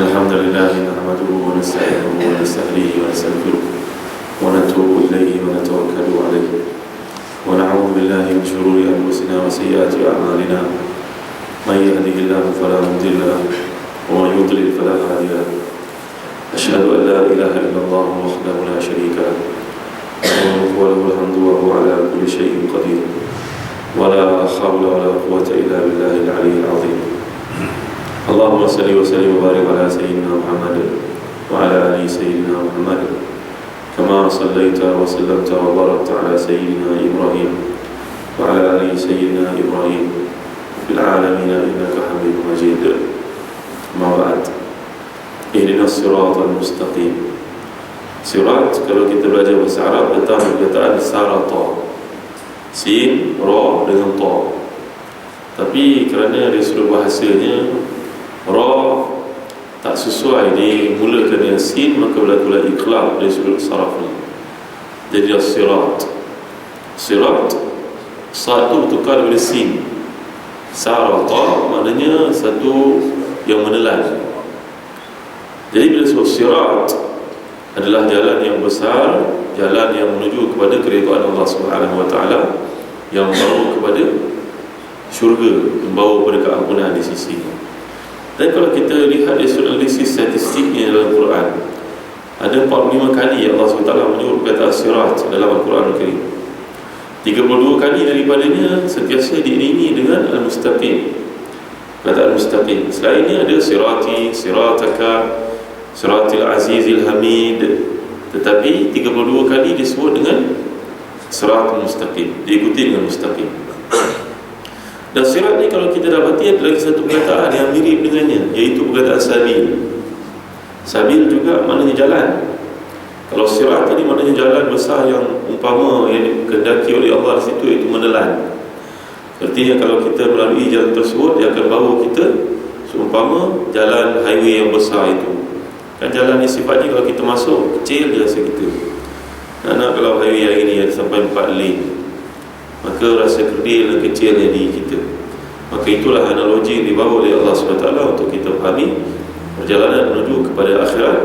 الحمد لله نحمده ونستعينه ونستهديه ونستغفره ونتوب إليه ونتوكل عليه ونعوذ بالله من شرور أنفسنا وسيئات أعمالنا. من يهده الله فلا مضل له ومن يضلل فلا هادي له. أشهد أن لا إله إلا الله وحده لا شريك له. وله الحمد وهو على كل شيء قدير. ولا حول ولا قوة إلا بالله العلي العظيم. اللهم صل وسلم وبارك على سيدنا محمد وعلى آل سيدنا محمد. كما صليت وسلمت وباركت على سيدنا إبراهيم وعلى آل سيدنا إبراهيم في العالمين إنك حميد مجيد. ما بعد اهدنا الصراط المستقيم. صراط kalau kita belajar bahasa Arab datang perkataan sarata sin ra dengan ta tapi kerana dari sudut bahasanya ra tak sesuai dimulakan dengan sin maka berlakulah ikhlas dari sudut sarafnya jadi sirat. Sirat. Satu tukar daripada sin. Sarata maknanya satu yang menelan. Jadi bila sebut sirat adalah jalan yang besar jalan yang menuju kepada keridhaan Allah Subhanahu wa taala yang membawa kepada syurga membawa kepada keampunan di sisi dan kalau kita lihat dari sudut analisis statistiknya dalam Quran ada 45 kali Allah SWT menyebut kata sirat dalam Al-Quran Al-Karim. 32 kali daripadanya sentiasa diiringi dengan Al-Mustaqim. Kata Al-Mustaqim selainnya ada sirati, sirataka siratil azizil hamid. Tetapi 32 kali disebut dengan sirat mustaqim diikuti dengan mustaqim dan sirat ni kalau kita dapati ada lagi satu perkataan yang mirip dengannya iaitu perkataan sabil. Sabil juga maknanya jalan. Kalau sirat tadi maknanya jalan besar yang umpama yang kedaki oleh Allah di situ iaitu menelan. Artinya kalau kita melalui jalan tersebut dia akan bawa kita seumpama jalan highway yang besar itu. Kan jalan ni sifatnya kalau kita masuk kecil dia rasa kita. Nak kalau highway yang ini ada sampai 4 lane maka rasa kerdil dan kecilnya di kita. Maka itulah analogi yang dibawa oleh Allah SWT untuk kita fahami perjalanan menuju kepada akhirat.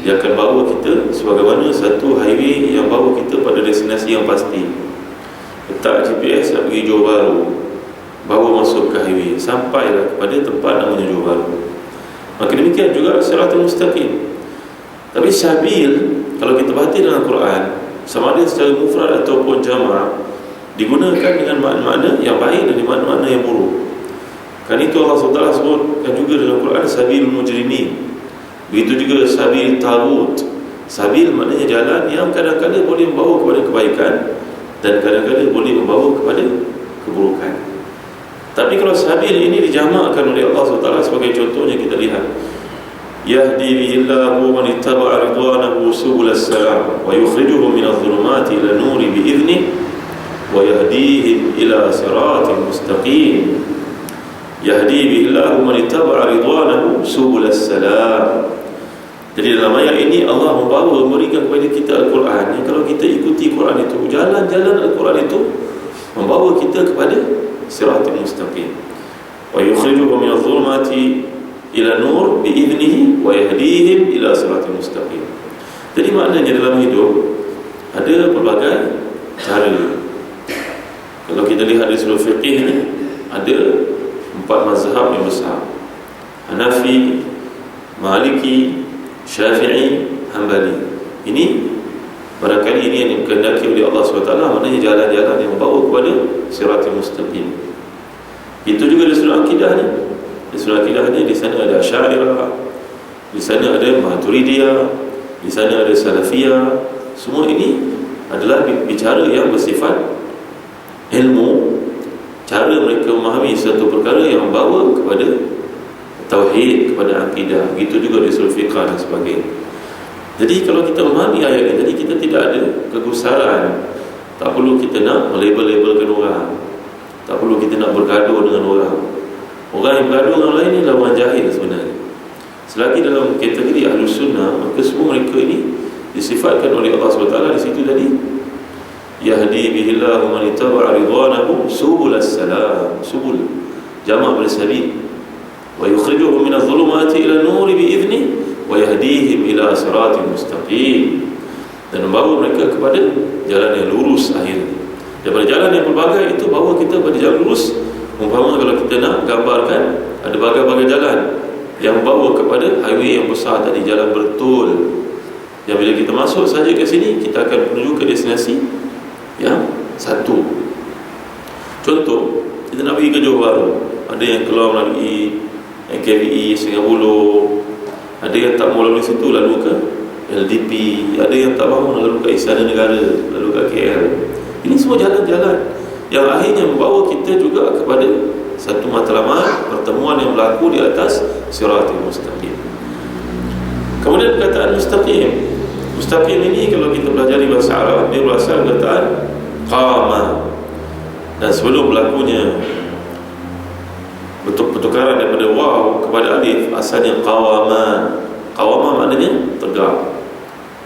Dia akan bawa kita sebagaimana satu highway yang bawa kita pada destinasi yang pasti. Letak GPS nak pergi Johor Bahru. Bawa masuk ke highway. Sampailah kepada tempat namanya Johor Bahru. Maka demikian juga siratul mustaqim. Tapi syabil kalau kita perhati dalam Quran sama ada secara mufrad ataupun jama' digunakan dengan makna-makna yang baik dan makna-makna yang buruk. Kan itu Allah SWT sebutkan juga dalam Quran sabil mujrimin begitu juga sabil tagut. Sabil maknanya jalan yang kadang-kadang boleh membawa kepada kebaikan dan kadang-kadang boleh membawa kepada keburukan. Tapi kalau sabil ini dijamakkan oleh Allah SWT sebagai contohnya kita lihat yahdi bihillahu man ittaba'a ridwanahu subul salam wa yukhrijuhum min adh-dhulumati ila nuri bi'idhnihi ويهديهم إلى صراط مستقيم يهدي به الله من اتبع رضوانه سبل السلام jadi dalam ayat ini Allah membawa memberikan kepada kita Al-Quran yang kalau kita ikuti Quran itu jalan-jalan Al-Quran itu membawa kita kepada siratul mustaqim wa yukhrijuhum min adh-dhulumati ila nur bi idnihi wa yahdihim ila siratul mustaqim jadi maknanya dalam hidup ada pelbagai cara kalau kita lihat di seluruh fiqih ni ada empat mazhab yang besar. Hanafi, Maliki, Syafi'i, Hanbali ini barangkali ini yang dikehendaki oleh Allah SWT. Maknanya jalan-jalan yang membawa kepada siratul mustaqim. Itu juga di seluruh akidah ni. Di seluruh akidah ni di sana ada Asy'ariyah di sana ada Maturidiyah di sana ada Salafiyah. Semua ini adalah bicara yang bersifat ilmu cara mereka memahami satu perkara yang membawa kepada tauhid kepada akidah. Begitu juga di sulh fiqh dan sebagainya. Jadi kalau kita memahami ayat ini jadi kita tidak ada kegusaran. Tak perlu kita nak melabel-labelkan orang. Tak perlu kita nak bergaduh dengan orang. Orang yang bergaduh dengan orang lain ni orang jahil sebenarnya. Selagi dalam kategori ahlu sunnah maka semua mereka ini disifatkan oleh Allah SWT di situ tadi yahdi bihillahu man ittaba'a ridwanahu subul salam subul jamak bil sabil wa yukhrijuhum minadh dhulumati ila nuri bi'idznih wa yahdihim ila siratin mustaqim. Dan membawa mereka kepada jalan yang lurus akhirnya. Daripada jalan yang berbagai itu bawa kita pada jalan lurus. Umpama kalau kita nak gambarkan ada bagai-bagai jalan yang bawa kepada highway yang besar tadi jalan betul yang bila kita masuk saja ke sini kita akan menuju ke destinasi satu. Contoh kita nak pergi ke Johor ada yang keluar melalui KVE Singapura. Ada yang tak mau lalu situ lalu ke LDP ada yang tak mahu lalu ke Istana Negara lalu ke KL ini semua jalan-jalan yang akhirnya membawa kita juga kepada satu matlamat pertemuan yang berlaku di atas siratul mustaqim. Kemudian perkataan mustaqim. Mustaqim ini kalau kita belajar di bahasa Arab dia berasal perkataan qama dan sebelum berlakunya bentuk pertukaran daripada waw kepada alif asalnya qawama qawama maknanya tegak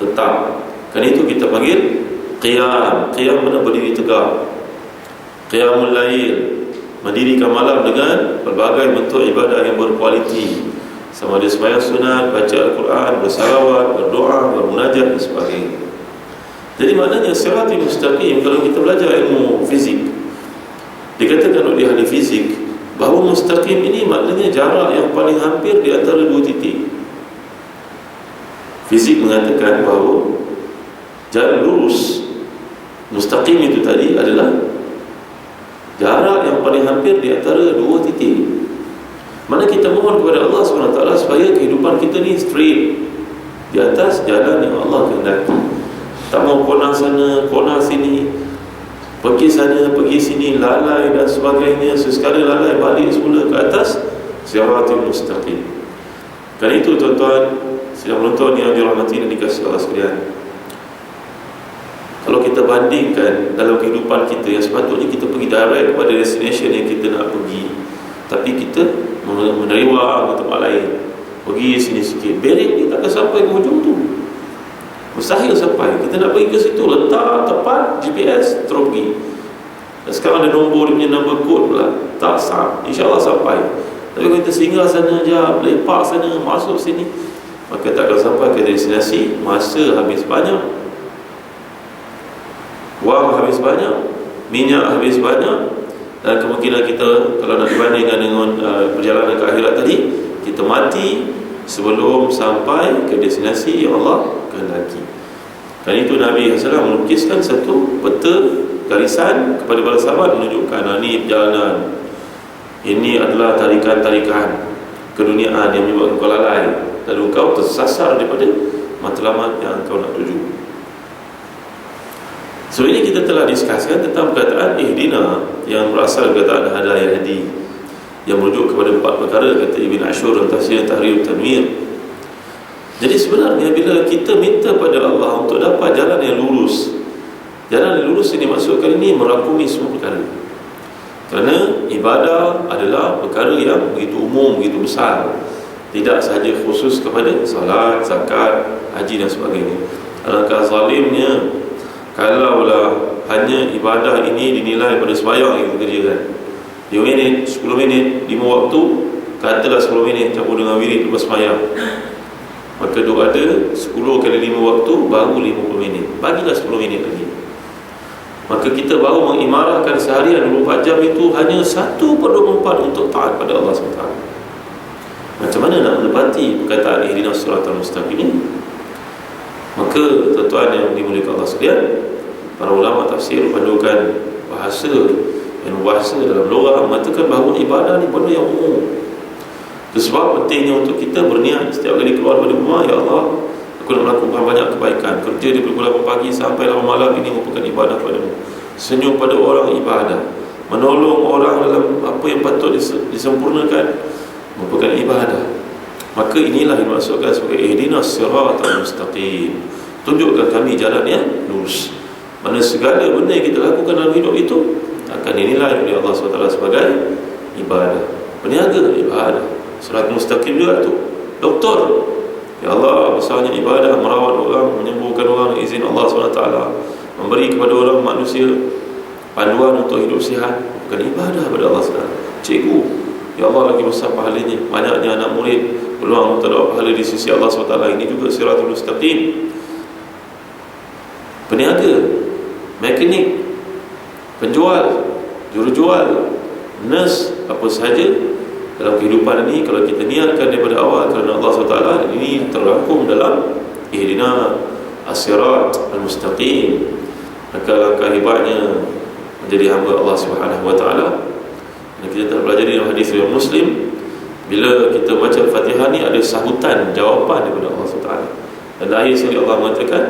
tetap. Kerana itu kita panggil qiyam. Qiyam mana berdiri tegak qiyamul lail mendirikan malam dengan berbagai bentuk ibadah yang berkualiti. Sama ada sembahyang sunat baca al-Quran bersalawat berdoa bermunajat dan sebagainya jadi maknanya siratul mustaqim kalau kita belajar ilmu fizik dikatakan oleh ahli fizik bahawa mustaqim ini maknanya jarak yang paling hampir di antara dua titik Fizik mengatakan bahawa jalan lurus mustaqim itu tadi adalah jarak yang paling hampir di antara dua titik. Mana kita mohon kepada Allah SWT supaya kehidupan kita ni straight di atas jalan yang Allah kehendaki. Tak mau kona sana, kona sini, pergi sana, pergi sini, lalai dan sebagainya. Sesekali lalai balik semula ke atas. Siratul mustaqim. Kan itu tuan-tuan Sidang penonton yang dirahmati dan dikasih Allah sekalian. Kalau kita bandingkan dalam kehidupan kita Yang sepatutnya kita pergi direct kepada destination yang kita nak pergi Tapi kita menerima ke tempat lain Pergi sini sikit. Bering ni takkan sampai ke hujung tu Mustahil sampai. Kita nak pergi ke situ Letak tepat GPS Terus pergi. Dan sekarang ada nombor Dia punya number code pula. Tak sah. InsyaAllah sampai. Tapi kalau kita singgah sana je Lepak sana Masuk sini maka tak akan sampai ke destinasi. Masa habis banyak. Wang habis banyak. Minyak habis banyak. Dan kemungkinan kita kalau nak dibandingkan dengan uh, perjalanan ke akhirat tadi kita mati sebelum sampai ke destinasi yang Allah kehendaki. Dan itu Nabi SAW melukiskan satu peta garisan kepada para sahabat menunjukkan ah, ini perjalanan. Ini adalah tarikan-tarikan keduniaan yang menyebabkan kau lalai. Lalu kau tersasar daripada matlamat yang kau nak tuju. So ini kita telah diskuskan tentang perkataan ihdina yang berasal perkataan hadayah hadi yang merujuk kepada empat perkara kata Ibn Ashur dan Tafsir Tahrir Tanwir. Jadi sebenarnya bila kita minta pada Allah untuk dapat jalan yang lurus jalan yang lurus ini maksudkan ini merangkumi semua perkara. Kerana ibadah adalah perkara yang begitu umum, begitu besar. Tidak sahaja khusus kepada salat, zakat, haji dan sebagainya. Alangkah zalimnya kalaulah hanya ibadah ini dinilai pada sebayang yang kita kerjakan 5 minit, 10 minit, 5 waktu katalah 10 minit campur dengan wirid lepas semayang maka duk ada 10 kali 5 waktu baru 50 minit. Bagilah 10 minit lagi. Maka kita baru mengimarahkan seharian 24 jam itu hanya 1 per 24 untuk taat pada Allah SWT macam mana nak menepati perkataan ihdinas siratal mustaqim ini? Maka tuan-tuan yang dimuliakan Allah sekalian, para ulama tafsir pandukan bahasa yang bahasa dalam lorah mengatakan bahawa ibadah ni benda yang umum. Itu sebab pentingnya untuk kita berniat setiap kali keluar dari rumah, ya Allah, aku nak melakukan banyak kebaikan. Kerja di pukul 8 pagi sampai 8 malam ini merupakan ibadah padamu. Senyum pada orang ibadah. Menolong orang dalam apa yang patut disempurnakan merupakan ibadah maka inilah yang dimaksudkan sebagai ihdinas siratal mustaqim tunjukkan kami jalan yang lurus mana segala benda yang kita lakukan dalam hidup itu akan dinilai oleh Allah SWT sebagai ibadah. Peniaga ibadah. Surat mustaqim juga tu. Doktor. Ya Allah besarnya ibadah merawat orang menyembuhkan orang izin Allah SWT. Memberi kepada orang manusia panduan untuk hidup sihat. Bukan ibadah kepada Allah SWT. Cikgu. Ya Allah lagi besar pahalanya. Banyaknya anak murid. Peluang untuk dapat pahala di sisi Allah SWT. Ini juga siratul mustaqim. Peniaga. Mekanik Penjual Jurujual Nurse Apa sahaja Dalam kehidupan ini Kalau kita niatkan daripada awal Kerana Allah SWT Ini terangkum dalam Ihdina Asirat Al-Mustaqim. Maka langkah hebatnya Menjadi hamba Allah SWT. Dan kita telah belajar dalam hadis riwayat Muslim bila kita baca Al-Fatihah ni ada sahutan jawapan daripada Allah SWT. Dan akhir sekali Allah mengatakan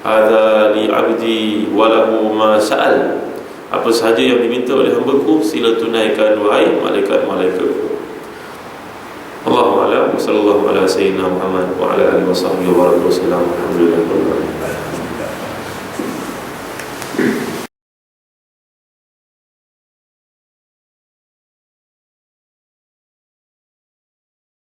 Adha li abdi walahu ma sa'al apa sahaja yang diminta oleh hamba ku sila tunaikan wahai malaikat-malaikat a'lam. Sallallahu ala sayyidina Muhammad wa ala alihi wa sahbihi wa barakatuh alhamdulillah